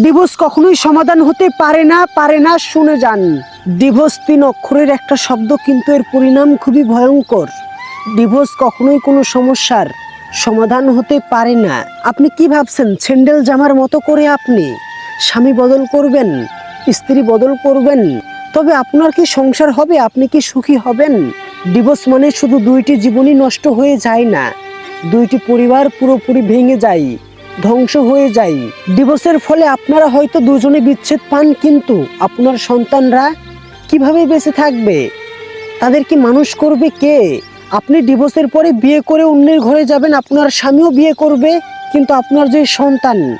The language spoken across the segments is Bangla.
ডিভোর্স কখনোই সমাধান হতে পারে না পারে না শুনে যান। ডিভোর্স তিন অক্ষরের একটা শব্দ, কিন্তু এর পরিণাম খুবই ভয়ঙ্কর। ডিভোর্স কখনোই কোনো সমস্যার সমাধান হতে পারে না। আপনি কি ভাবছেন? স্যান্ডেল জামার মতো করে আপনি স্বামী বদল করবেন, স্ত্রী বদল করবেন? তবে আপনার কি সংসার হবে? আপনি কি সুখী হবেন? ডিভোর্স মানে শুধু দুইটি জীবনই নষ্ট হয়ে যায় না, দুইটি পরিবার পুরোপুরি ভেঙে যায়। ধ্বংস হয়ে যায়। ডিভোর্সের ফলে আপনারা হয়তো দুজনে বিচ্ছেদ পান, কিন্তু আপনার সন্তানরা কীভাবে বেঁচে থাকবে? তাদের কি মানুষ করবে কে? আপনি ডিভোর্সের পরে বিয়ে করে অন্যের ঘরে যাবেন, আপনার স্বামীও বিয়ে করবে, কিন্তু আপনার যে সন্তান,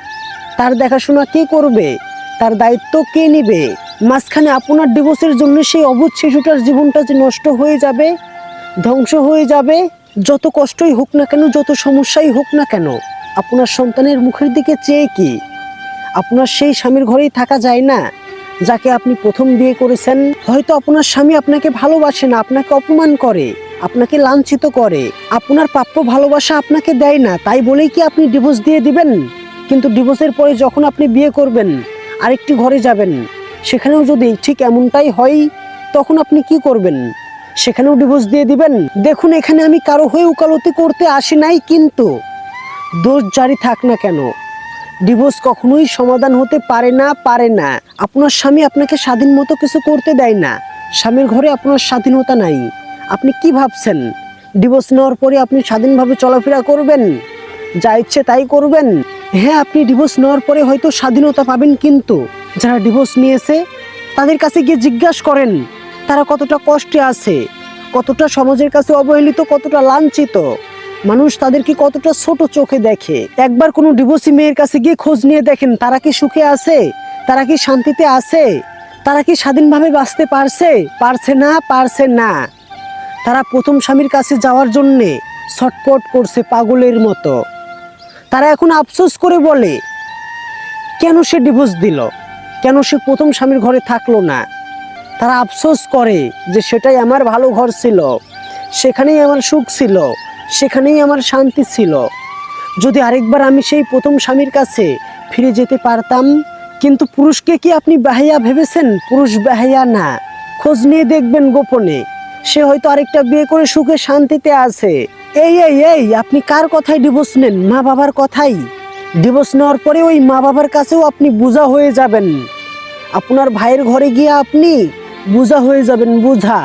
তার দেখাশোনা কে করবে? তার দায়িত্ব কে নেবে? মাঝখানে আপনার ডিভোর্সের জন্য সেই অবুধ শিশুটার জীবনটা যে নষ্ট হয়ে যাবে, ধ্বংস হয়ে যাবে, যত কষ্টই হোক না কেন, যত সমস্যাই হোক না কেন। আপনার সন্তানের মুখের দিকে চেয়ে কি? আপনার সেই স্বামীর ঘরেই থাকা যায় না, যাকে আপনি প্রথম বিয়ে করেছেন। হয়তো আপনার স্বামী আপনাকে ভালোবাসে না, আপনাকে অপমান করে, আপনাকে লাঞ্ছিত করে। আপনার প্রাপ্য ভালোবাসা আপনাকে দেয় না, তাই বলেই কি আপনি ডিভোর্স দিয়ে দিবেন? কিন্তু ডিভোর্সের পরে যখন আপনি বিয়ে করবেন, আরেকটি ঘরে যাবেন, সেখানেও যদি ঠিক এমনটাই হয়, তখন আপনি কি করবেন? সেখানেও ডিভোর্স দিয়ে দিবেন? দেখুন, এখানে আমি কারও হয়ে উকালতি করতে আসি নাই, কিন্তু দোষ জারি থাক না কেন? ডিভোর্স কখনোই সমাধান হতে পারে না পারে না। আপনার স্বামী আপনাকে স্বাধীন মতো কিছু করতে দেয় না। স্বামীর ঘরে আপনার স্বাধীনতা নাই। আপনি কি ভাবছেন? ডিভোর্স নেওয়ার পরে আপনি স্বাধীনভাবে চলাফেরা করবেন? যা ইচ্ছে তাই করবেন? হ্যাঁ আপনি ডিভোর্স নেওয়ার পরে হয়তো স্বাধীনতা পাবেন, কিন্তু যারা ডিভোর্স নিয়েছে, তাদের কাছে গিয়ে জিজ্ঞাসা করেন, তারা কতটা কষ্টে আছে, কতটা সমাজের কাছে অবহেলিত, কতটা লাঞ্ছিত। মানুষ তাদেরকে কতটা ছোট চোখে দেখে? একবার কোনো ডিভোর্সি মেয়ের কাছে গিয়ে খোঁজ নিয়ে দেখেন, তারা কি সুখে আছে? তারা কি শান্তিতে আছে? তারা কি স্বাধীনভাবে বাঁচতে পারছে? পারছে না পারছে না। তারা প্রথম স্বামীর কাছে যাওয়ার জন্যে ছটপট করছে পাগলের মতো। তারা এখন আফসোস করে বলে, কেন সে ডিভোর্স দিল? কেন সে প্রথম স্বামীর ঘরে থাকল না? তারা আফসোস করে যে সেটাই আমার ভালো ঘর ছিল। সেখানেই আমার সুখ ছিল। সেখানেই আমার শান্তি ছিল। যদি আরেকবার আমি সেই প্রথম স্বামীর কাছে ফিরে যেতে পারতাম, কিন্তু পুরুষকে কি আপনি বাহাইয়া ভেবেছেন? পুরুষ বাহাইয়া না। খোঁজ নিয়ে দেখবেন গোপনে। সে হয়তো আরেকটা বিয়ে করে সুখে শান্তিতে আছে। এই এই এই, আপনি কার কথাই ডিভোর্স নেন? মা বাবার কথাই। ডিভোর্স নেওয়ার পরে ওই মা বাবার কাছেও আপনি বোঝা হয়ে যাবেন। আপনার ভাইয়ের ঘরে গিয়ে আপনি বোঝা হয়ে যাবেন, বোঝা।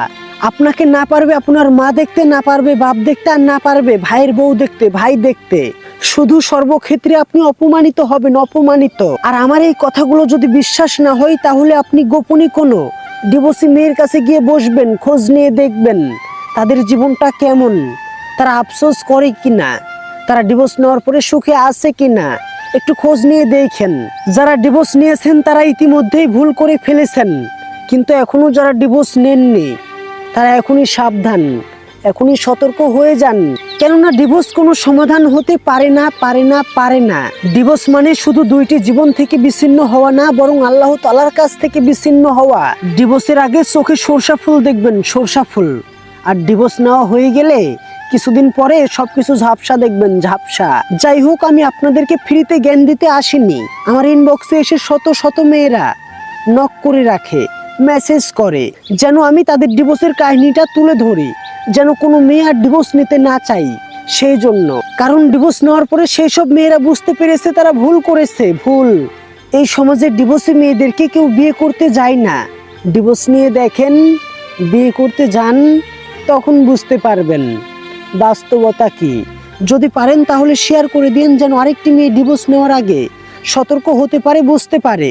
আপনাকে না পারবে, আপনার মা দেখতে না পারবে, বাপ দেখতে আর না পারবে, ভাইয়ের বউ দেখতে, ভাই দেখতে। শুধু সর্বক্ষেত্রে আপনি অপমানিত হবেন, অপমানিত। আর আমার এই কথাগুলো যদি বিশ্বাস না হয়, তাহলে আপনি গোপনে কোনো ডিভোর্সি মেয়ের কাছে গিয়ে বসবেন, খোঁজ নিয়ে দেখবেন তাদের জীবনটা কেমন, তারা আফসোস করে কি না তারা ডিভোর্স নেওয়ার পরে সুখে আছে কি না একটু খোঁজ নিয়ে দেখেন। যারা ডিভোর্স নিয়েছেন, তারা ইতিমধ্যেই ভুল করে ফেলেছেন, কিন্তু এখনও যারা ডিভোর্স নেননি তারা এখনই সাবধান, এখনই সতর্ক হয়ে যান। কেননা ডিভোর্স কোনো সমাধান হতে পারে না পারে না পারে না। ডিভোর্স মানে শুধু দুইটি জীবন থেকে বিচ্ছিন্ন হওয়া না, বরং আল্লাহ তালার কাছ থেকে বিচ্ছিন্ন হওয়া। ডিভোর্সের আগে চোখে সরষা ফুল দেখবেন, সরষা ফুল। আর ডিভোর্স নেওয়া হয়ে গেলে কিছুদিন পরে সবকিছু ঝাপসা দেখবেন, ঝাপসা। যাই হোক, আমি আপনাদেরকে ফ্রিতে জ্ঞান দিতে আসিনি। আমার ইনবক্সে এসে শত শত মেয়েরা নক করে রাখে। মেসেজ করে, যেন আমি তাদের ডিভোর্সের কাহিনীটা তুলে ধরি, যেন কোনো মেয়ে আর ডিভোর্স নিতে না চাই। সেই জন্য, কারণ ডিভোর্স নেওয়ার পরে সেই সব মেয়েরা বুঝতে পেরেছে তারা ভুল করেছে, ভুল। এই সমাজের ডিভোর্সি মেয়েদেরকে কেউ বিয়ে করতে যায় না। ডিভোর্স নিয়ে দেখেন, বিয়ে করতে যান, তখন বুঝতে পারবেন। বাস্তবতা কি? যদি পারেন তাহলে শেয়ার করে দিন যেন আরেকটি মেয়ে ডিভোর্স নেওয়ার আগে সতর্ক হতে পারে, বুঝতে পারে।